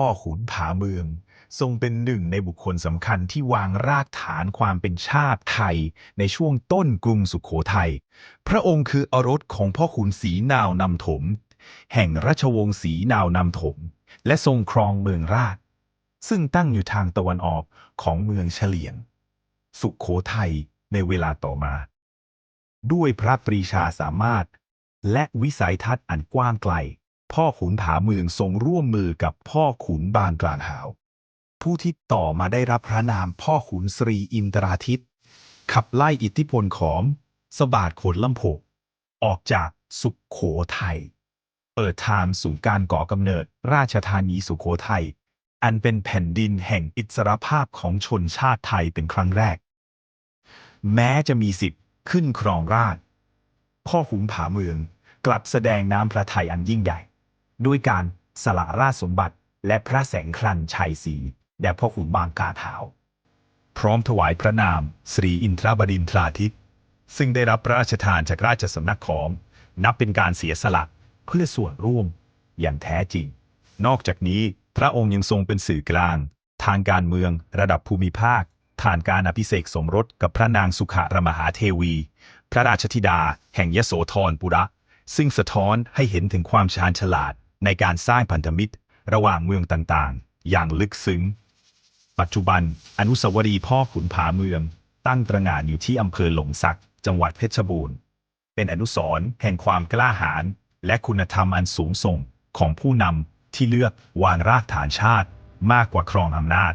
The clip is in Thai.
พ่อขุนผาเมือง ทรงเป็นหนึ่งในบุคคลสำคัญที่วางรากฐานความเป็นชาติไทยในช่วงต้นกรุงสุขโขทัย พระองค์คืออรสของพ่อขุนศรีนาวนำถม แห่งราชวงศ์ศรีนาวนำถม และทรงครองเมืองราช ซึ่งตั้งอยู่ทางตะวันออกของเมืองเฉลียง สุขโขทัยในเวลาต่อมา ด้วยพระปรีชาสามารถและวิสัยทัศน์อันกว้างไกล พ่อขุนผาเมืองทรงร่วมมือกับพ่อขุนบางกลางหาว ผู้ที่ต่อมาได้รับพระนามพ่อขุนศรีอินทราทิตขับไล่อิทธิพลของสบาทขนลำโพกออกจากสุขโขทัยเปิดทางสู่การก่อกำเนิดราชธานีสุขโขทัยอันเป็นแผ่นดินแห่งอิสรภาพของชนชาติไทยเป็นครั้งแรก แม้จะมีสิทธิ์ขึ้นครองราชพ่อขุนผาเมืองกลับแสดงน้ำพระทัยอันยิ่งใหญ่ ด้วยการสละราชสมบัติและพระแสงครันชัยศรีแด่พ่อขุนบางกาเท้าพร้อมถวายพระนามสรีอินทรบดินทราทิตซึ่งได้รับพระราชทานจากราชสำนักของ นับเป็นการเสียสละเพื่อส่วนร่วมอย่างแท้จริง นอกจากนี้พระองค์ยังทรงเป็นสื่อกลาง ทางการเมืองระดับภูมิภาคผ่านการอภิเษกสมรสกับพระนางสุขารมหาเทวี พระราชธิดาแห่งยโสธรปุระ ซึ่งสะท้อนให้เห็นถึงความชาญฉลาด ในการสร้างพันธมิตร ระหว่างเมืองต่างๆ อย่างลึกซึ้ง ปัจจุบันอนุสาวรีย์พ่อขุนผาเมือง ตั้งตระหง่านอยู่ที่อำเภอหลงสัก จังหวัดเพชรบูรณ์ เป็นอนุสรณ์แห่งความกล้าหาญและคุณธรรมอันสูงส่งของผู้นำที่เลือกวางรากฐานชาติมากกว่าครองอำนาจ